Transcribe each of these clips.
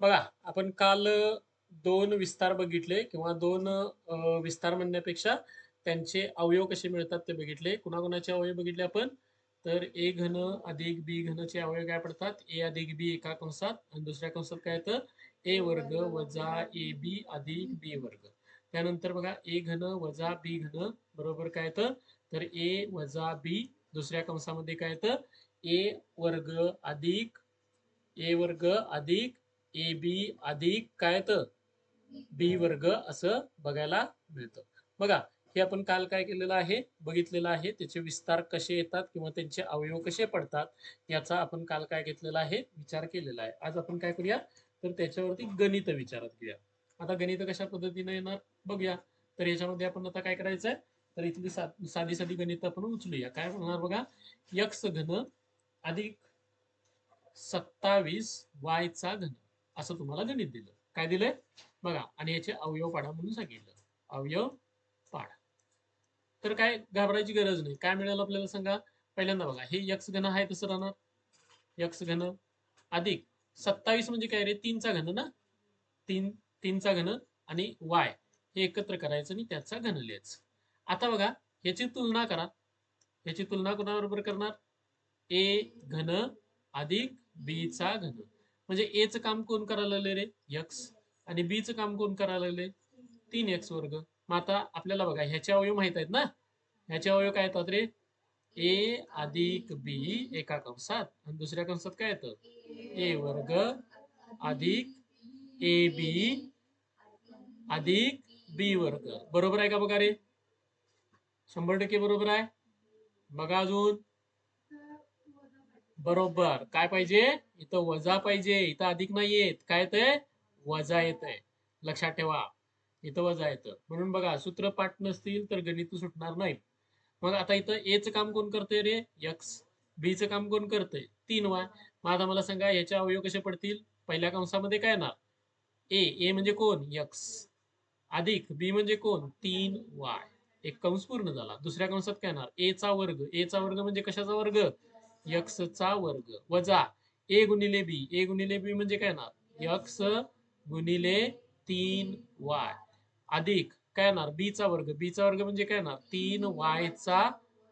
बघा आपण काल दोन विस्तार बघितले किंवा दोन अ, विस्तार म्हणण्यापेक्षा त्यांचे अवयव कसे मिळतात ते बघितले. कुणाकुणाचे अवयव बघितले आपण? तर ए घन अधिक बी घनचे अवयव काय पडतात? ए अधिक बी एका कंसात आणि दुसऱ्या कंसात काय येतं? ए वर्ग वजा ए बी अधिक बी वर्ग. त्यानंतर बघा ए घन वजा बी घन बरोबर काय येतं? तर ए वजा बी दुसऱ्या कंसामध्ये काय येतं? ए वर्ग अधिक ए वर्ग अधिक ए बी अधिक काय तर बी वर्ग असं बघायला मिळतं. बघा हे आपण काल काय केलेलं आहे? बघितलेलं आहे. त्याचे विस्तार कसे येतात किंवा त्यांचे अवयव कसे पडतात याचा आपण काल काय घेतलेला आहे? विचार केलेला आहे. आज आपण काय करूया? तर त्याच्यावरती गणित विचारात घेऊया. आता गणित कशा पद्धतीने येणार? बघूया. तर याच्यामध्ये आपण आता काय करायचंय? तर इथली सा, साधी साधी गणित आपण उचलूया. काय होणार बघा? यक्स घन अधिक सत्तावीस वायचा घन. असं तुम्हाला गणित दिलं. काय दिलंय? बघा आणि याचे अवयव पाडा म्हणून सांगितलं. अवयव पाडा. तर काय घाबरायची गरज नाही. काय मिळालं आपल्याला सांगा? पहिल्यांदा बघा हे यक्स घन आहे तसं राहणार. यक्स घन अधिक सत्तावीस म्हणजे काय रे? तीनचा घन ना? तीन तीनचा घन आणि वाय हे एकत्र करायचं आणि त्याचा घन लिहायचं. आता बघा याची तुलना करा. याची तुलना कोणाबरोबर करणार? ए घन अधिक बी चा घन. म्हणजे ए च काम कोण करायला लागले रे? यक्स आणि बी च काम कोण करायला लागले तीन एक्स वर्ग. मग आता आपल्याला बघा ह्याचे अवयव माहीत आहेत ना? ह्याचे अवयव काय येतात रे? ए अधिक बी एका कंसात. आणि दुसऱ्या कंसात काय येतं? ए वर्ग अधिक ए बी अधिक बी वर्ग. बरोबर आहे का बघा रे? शंभर टक्के बरोबर आहे. बघा अजून. बरोबर. काय पाहिजे? इथं वजा पाहिजे इथं अधिक नाही येत काय येतंय? वजा येत आहे लक्षात ठेवा. इथं वजा येतं. म्हणून बघा सूत्र पाठ नसतील तर गणित सुटणार नाही. मग आता इथं ए चं काम कोण करतंय रे? यक्स बी चं काम कोण करतंय? तीन वाय मग आता मला सांगा याचे अवयव कसे पडतील? पहिल्या कंसामध्ये काय येणार? ए ए म्हणजे कोण? यक्स अधिक बी म्हणजे कोण? तीन वाय एक कंस पूर्ण झाला. दुसऱ्या कंसात काय येणार? ए चा वर्ग. ए चा वर्ग म्हणजे कशाचा वर्ग? यक्स चा वर्ग. वजा. ए गुणिले बी. ए गुणिले बी म्हणजे काय येणार एक्स गुणिले तीन वाय. अधिक काय येणार बीचा वर्ग. बीचा वर्ग म्हणजे काय येणार तीन वायचा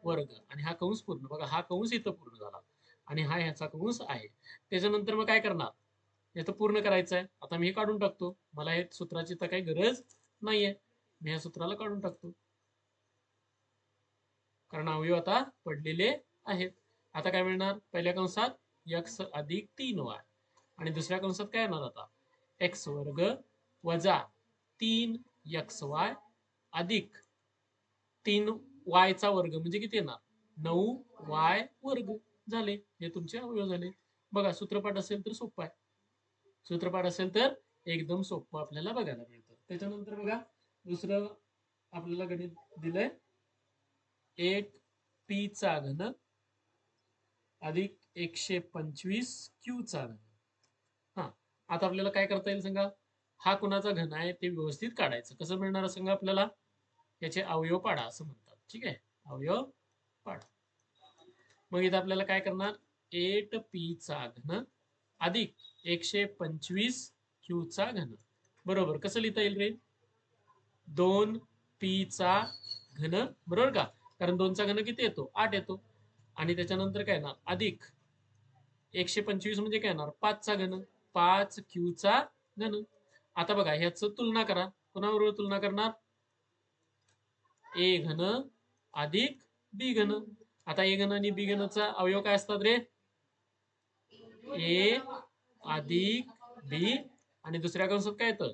वर्ग. आणि हा कंस पूर्ण. बघा हा कंस इथं पूर्ण झाला. आणि हा ह्याचा कंस आहे. त्याच्यानंतर मग काय करणार? याचं तर पूर्ण करायचं आहे आता मी हे काढून टाकतो. मला हे सूत्राची तर काही गरज नाहीये. मी या सूत्राला काढून टाकतो. कारण अवयव आता पडलेले आहेत. आता काय मिळणार? पहिल्या कंसात यक्स अधिक तीन वाय. आणि दुसऱ्या कंसात काय येणार आता? एक्स वर्ग वजा तीन यक्स वाय अधिक तीन वाय चा वर्ग म्हणजे किती येणार? नऊ वाय वर्ग झाले. हे तुमचे अवयव झाले. बघा सूत्रपाठ असेल तर सोपं आहे. सूत्रपाठ असेल तर एकदम सोपं आपल्याला बघायला मिळतं. त्याच्यानंतर बघा दुसरं आपल्याला गणित दिलंय. एक पी चा घन अधिक एकशे पंचवीस क्यू चा घन हा आता आपल्याला काय करता येईल सांगा? हा कुणाचा घन आहे ते व्यवस्थित काढायचं. कसं मिळणार सांगा आपल्याला? याचे अवयव पाडा असं म्हणतात. ठीक आहे? अवयव पाडा. मग इथं आपल्याला काय करणार? एट पी चा घन अधिक एकशे पंचवीस क्यू चा घन. बरोबर. कसं लिहिता येईल रे? दोन पी चा घन बरोबर का? कारण दोनचा घन किती येतो? आठ येतो. आणि त्याच्यानंतर काय ना अधिक एकशे पंचवीस म्हणजे काय येणार? पाचचा घन. पाच क्यूचा घन. आता बघा ह्याच तुलना करा. कोणाबरोबर तुलना करणार? ए घन अधिक बी घन. आता ए घन आणि बी घनचा अवयव काय असतात रे? ए अधिक बी. आणि दुसऱ्या कंसात काय येतं?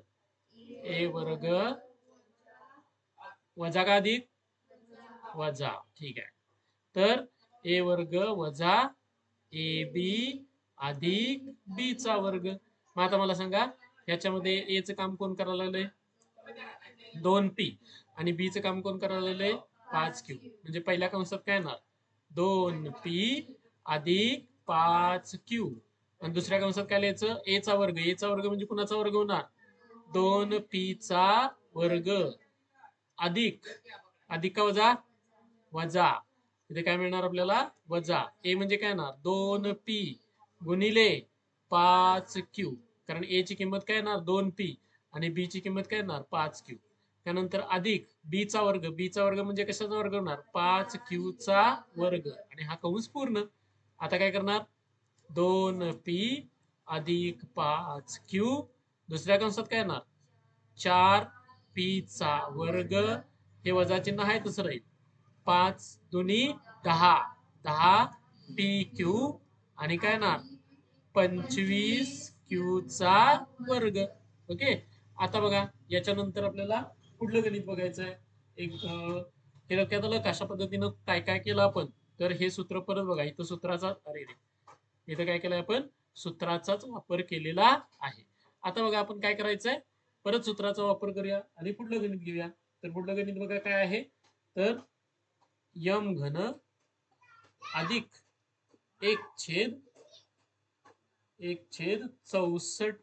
ए वर्ग वजा का अधिक? वजा. ठीक आहे. तर ए वर्ग वजा ए बी अधिक बी चा वर्ग. मग आता मला सांगा याच्यामध्ये ए च काम कोण करायला लागलंय? दोन पी. आणि बी च काम कोण करायला लागलंय? पाच क्यू. म्हणजे पहिल्या कंसात काय येणार? दोन पी अधिक पाच क्यू. आणि दुसऱ्या कंसात काय लिहायचं? ए चा वर्ग. ए चा वर्ग म्हणजे कुणाचा वर्ग होणार? दोन पी चा वर्ग. अधिक. अधिक का वजा? वजा. इथे काय मिळणार आपल्याला? वजा. ए म्हणजे काय येणार? दोन पी गुणिले पाच क्यू कारण ए ची किंमत काय येणार? दोन पी आणि बी ची किंमत काय येणार? पाच क्यू त्यानंतर अधिक बी चा वर्ग. बी चा वर्ग म्हणजे कशाचा वर्ग होणार? पाच क्यू चा वर्ग. आणि हा कंस पूर्ण. आता काय करणार? दोन पी अधिक पाच क्यू दुसऱ्या कंसात काय येणार? चार पी चा वर्ग. हे वजा चिन्ह आहे तसं राहील. पाच दोन्ही दहा. दहा टी क्यू आणि काय ना पंचवीस क्यू चा वर्ग. ओके? आता बघा याच्यानंतर आपल्याला पुढलं गणित बघायचं आहे? एक हे लक्षात आलं कशा पद्धतीनं काय काय केलं आपण? तर हे सूत्र परत बघा. इथं सूत्राचा अरे रे. इथं काय केलंय आपण? सूत्राचाच वापर केलेला आहे. आता बघा आपण काय करायचंय? परत सूत्राचा वापर करूया आणि पुढलं गणित घेऊया. तर पुढलं गणित बघा काय आहे? तर यम घन अधिक एक छेद एक छेद चौसष्ट.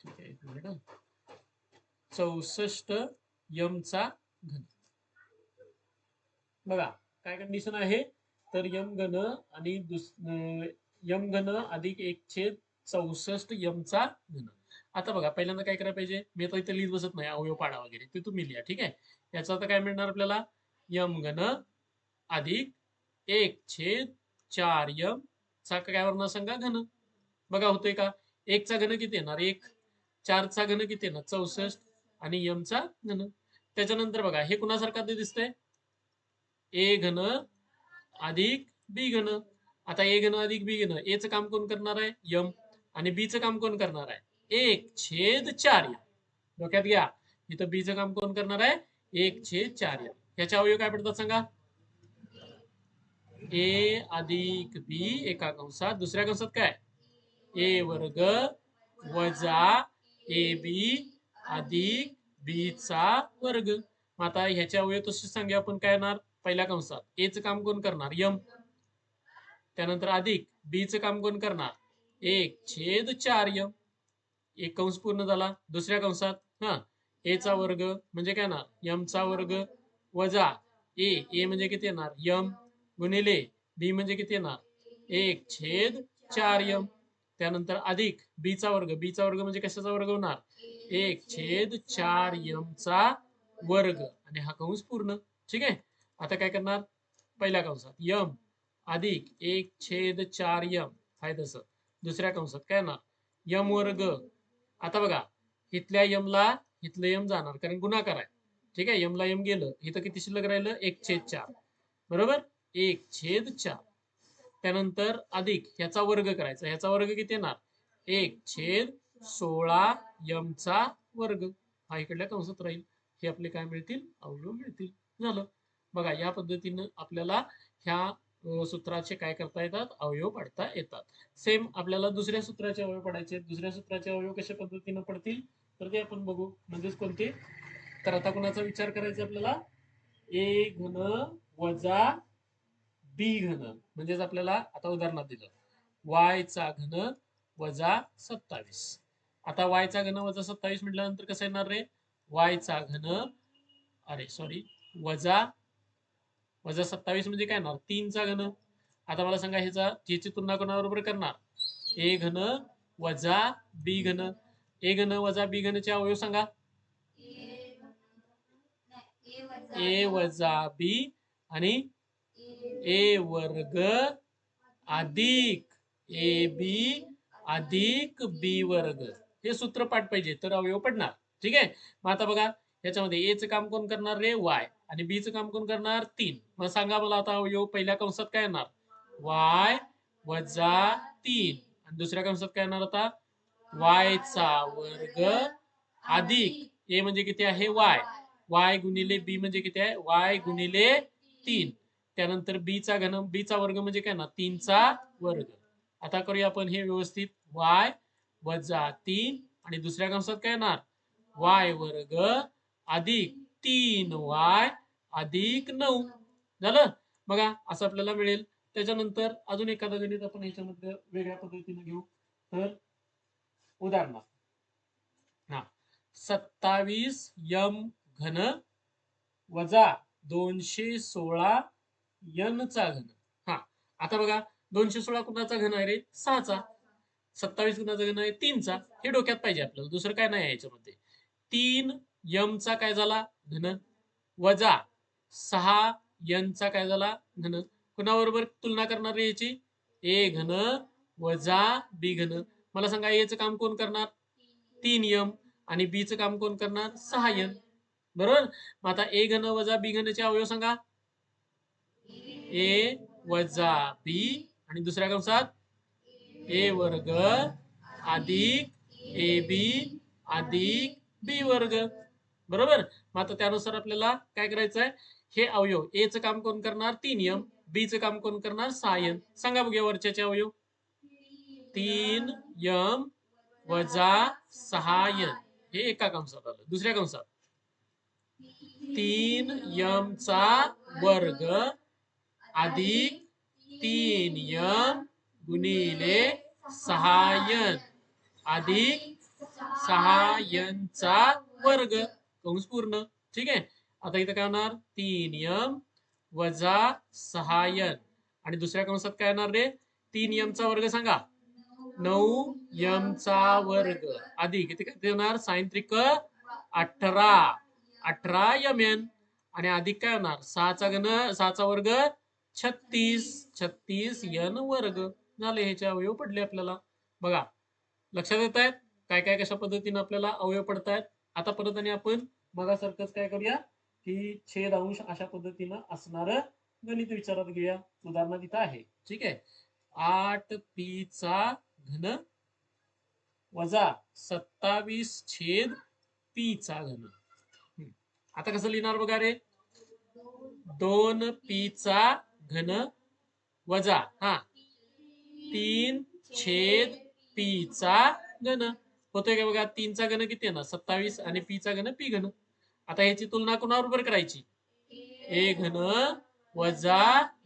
ठीक आहे एक मिनिट चौसष्ट यमचा घन. बघा काय कंडिशन आहे? तर यम घन आणि दुस अं, यम घन अधिक एक छेद चौसष्ट यमचा घन. आता बघा पहिल्यांदा काय करायला पाहिजे? मी आता इथे लिहित बसत नाही अवयव पाडा वगैरे ते तुम्ही लिहा ठीक आहे? याचा आता काय मिळणार आपल्याला? यम घन अधिक एक छेद चार यम. चा काय वरणार सांगा? घन. बघा होतोय का? एकचा घन किती येणार? एक. चारचा घन किती येणार? चौसष्ट. आणि यमचा घन. त्याच्यानंतर बघा हे कुणासारखा ते दिसतंय? ए घन अधिक बी घन. आता ए घन अधिक बी घन. एचं काम कोण करणार आहे? यम. आणि बी च काम कोण करणार आहे? एक छेद चार डोक्यात घ्या. इथं बी च काम कोण करणार आहे? एक छेद चार यम ह्याच्या अवयव काय पडतात सांगा? ए अधिक बी एका कंसात दुसऱ्या कंसात काय? ए वर्ग वजा ए बी अधिक बी चा वर्ग. मग आता ह्याच्या अवयव तसे सांगूया आपण काय येणार पहिल्या कंसात. ए च काम कोण करणार? यम. त्यानंतर अधिक बी च काम कोण करणार? एक छेद चार यम. एक कंस पूर्ण झाला. दुसऱ्या कंसात हा. ए चा वर्ग म्हणजे काय ना यम चा वर्ग वजा ए. ए म्हणजे किती येणार? यम गुणिले बी म्हणजे किती येणार? एक छेद चार यम. त्यानंतर अधिक बी चा वर्ग. बी चा वर्ग म्हणजे कशाचा वर्ग होणार? एक छेद चार यम चा वर्ग. आणि हा कंस पूर्ण. ठीक आहे? आता काय करणार? पहिल्या कंसात यम अधिक एक छेद चार यम. आहे तसं. दुसऱ्या कंसात काय ना यम वर्ग. आता बघा इथल्या यमला इथलं यम जाणार कारण गुणाकार आहे. ठीक आहे? यमला यम गेलं इथं किती शिल्लक राहिलं? एक छेद चार. बरोबर? एक छेद चार. त्यानंतर अधिक ह्याचा वर्ग करायचा. ह्याचा वर्ग किती येणार? एक छेद सोळा यमचा वर्ग. हा इकडल्या कंसात राहील. हे आपले काय मिळतील? अवयव मिळतील. झालं. बघा या पद्धतीनं आपल्याला ह्या सूत्राचे काय करता येतात? अवयव पाडता येतात. सेम आपल्याला दुसऱ्या सूत्राचे अवयव पडायचे दुसऱ्या सूत्राचे अवयव कशा पद्धतीनं पडतील? तर ते आपण बघू. म्हणजेच कोणते? तर आता कोणाचा विचार करायचा आपल्याला? ए घन वजा बी घन. म्हणजेच आपल्याला आता उदाहरणात दिलं. वाय चा घन वजा सत्तावीस. आता वाय चा घन वजा सत्तावीस म्हटल्यानंतर कसं येणार रे? वायचा चा घन अरे सॉरी वजा वजा सत्तावीस म्हणजे काय येणार? तीनचा घन. आता मला सांगा ह्याचा याची तुलना कोणाबरोबर करणार? ए घन वजा बी घन. ए घन वजा बी घनचे अवयव सांगा. ए वजा बी आणि ए वर्ग अधिक ए बी अधिक बी वर्ग. हे सूत्र पाठ पाहिजे तर अवयव पडणार. ठीक आहे? मग आता बघा याच्यामध्ये ए चं काम कोण करणार रे? वाय. आणि बी चं काम कोण करणार? तीन. मग सांगा मला आता अवयव पहिल्या कंसात काय येणार? वाय वजा तीन. आणि दुसऱ्या कंसात काय येणार आता? वाय चा वर्ग अधिक ए म्हणजे किती आहे? वाय. वाय गुणिले बी म्हणजे किती आहे? वाय गुणिले तीन. त्यानंतर बी चा घन बी चा वर्ग म्हणजे काय ना? तीनचा वर्ग. आता करूया आपण हे व्यवस्थित. वाय वजा तीन आणि दुसऱ्या कंसात काय येणार? वाय वर्ग अधिक तीन वाय अधिक नऊ. झालं? बघा असं आपल्याला मिळेल. त्याच्यानंतर अजून एखादा गणित आपण ह्याच्यामध्ये वेगळ्या पद्धतीने घेऊ. तर उदाहरणार्थ हा. सत्तावीस यम घन वजा दोनशे सोळा यन चा घन. हा. आता बघा दोनशे सोळा कुणाचा घन आहे रे? सहाचा. सत्तावीस कुणाचा घन आहे? तीनचा. हे डोक्यात पाहिजे आपल्याला. दुसरं काय नाही याच्यामध्ये. तीन यमचा काय झाला? घन. वजा सहा यनचा काय झाला? घन. कुणाबरोबर तुलना करणार रे याची? ए घन वजा बी घन. मला सांगा एचं काम कोण करणार? तीन यम आणि बी चं काम कोण करणार? सहा यम बरोबर? मग आता ए घन वजा बी घनचे अवयव सांगा. ए वजा बी आणि दुसऱ्या कंसात ए वर्ग अधिक ए बी अधिक बी वर्ग. बरोबर? मग आता त्यानुसार आपल्याला काय करायचं आहे हे अवयव ए चं काम कोण करणार? तीन यम बी चं काम कोण करणार? सहा यम सांगा बघूया वरच्याचे अवयव. तीन यम वजा सहा यन. हे एका कंसात आलं. दुसऱ्या कंसात. तीन यमचा वर्ग अधिक तीन यम गुणिले सहायन अधिक सहायनचा वर्ग. कंस पूर्ण. ठीक आहे? आता इथं काय होणार? तीन यम वजा सहायन आणि दुसऱ्या कंसात काय येणार रे? तीन यमचा वर्ग सांगा. नऊ यमचा वर्ग. अधिक किती काय होणार साइन त्रिक अठरा. अठरा यम एन. आणि अधिक काय होणार? सहाचा घन सहाचा वर्ग छत्तीस. छत्तीस यन वर्ग. झाले ह्याचे अवयव पडले आपल्याला. बघा लक्षात येत आहेत? काय काय कशा पद्धतीने आपल्याला अवयव पडतायत? आता परत आणि आपण मगासारखंच काय करूया? की छेद अंश अशा पद्धतीनं असणार गणित विचारात घेऊया. उदाहरणात तिथं आहे. ठीक आहे? आठ पी चा घन वजा सत्तावीस छेद पी चा घन. आता कसं लिहिणार बघा रे? दोन पी चा घन वजा हा तीन छेद पी चा घन. होतोय का बघा? तीनचा घन किती आहे ना सत्तावीस आणि पी चा घन पी घन. आता ह्याची तुलना कोणाबरोबर करायची? ए घन वजा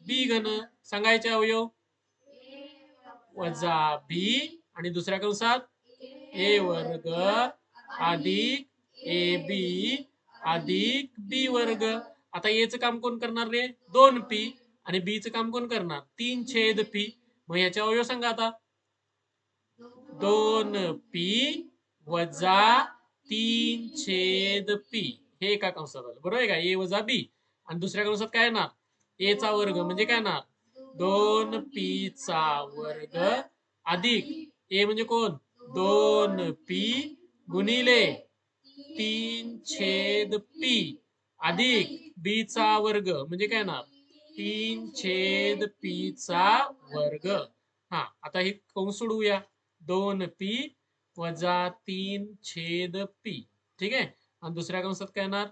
बी घन. सांगायचे अवयव? वजा बी आणि दुसऱ्या कंसात? ए वर्ग अधिक ए बी अधिक बी वर्ग. आता एचं काम कोण करणार रे? दोन पी आणि बी चं काम कोण करणार? तीन छेद पी मग याच्या अवयव सांगा आता. दोन पी वजा तीन छेद पी हे एका कंसात आलं. बरोबर आहे का? ए वजा बी आणि दुसऱ्या कंसात काय येणार? ए चा वर्ग. म्हणजे काय येणार? दोन पी चा वर्ग अधिक. ए म्हणजे कोण? दोन पी गुणिले तीन छेद पी अधिक बी चा वर्ग म्हणजे काय येणार तीन छेद पी चा वर्ग हा आता हे कंस सोडवूया? दोन पी वजा तीन छेद पी. ठीक आहे? आणि दुसऱ्या कंसात काय येणार?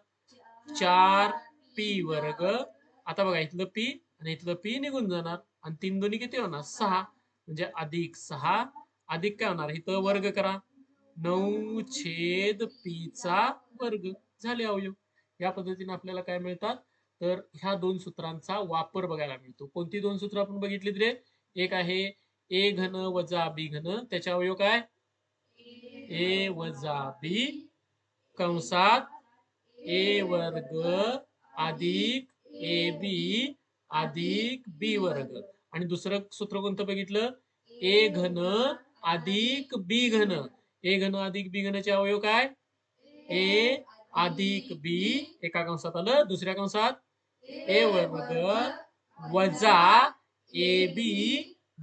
चार पी वर्ग. आता बघा इथलं पी आणि इथलं पी निघून जाणार आणि तीन दोन्ही किती होणार? सहा. म्हणजे अधिक सहा अधिक काय होणार? इथं वर्ग करा. नऊ छेद पीचा वर्ग. झाले अवयव. या पद्धतीने आपल्याला काय मिळतात? तर ह्या दोन सूत्रांचा वापर बघायला मिळतो. कोणती दोन सूत्र आपण बघितलीत रे? एक आहे ए घन वजा बी घन. त्याच्या अवयव काय? ए वजा बी कंसात ए वर्ग अधिक ए बी अधिक बी वर्ग. आणि दुसरं सूत्र कोणतं बघितलं? ए घन अधिक बी घन. ए घन अधिक बी घनचे अवयव काय? ए अधिक बी. एका कंसात आलं दुसऱ्या कंसात? ए वर्ग वजा ए बी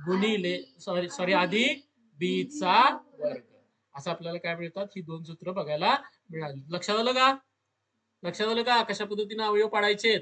गुणिले सॉरी सॉरी अधिक बी चा वर्ग. असं आपल्याला काय मिळतात? ही दोन सूत्र बघायला मिळाली. लक्षात आलं का? लक्षात आलं का? कशा पद्धतीने अवयव पाडायचे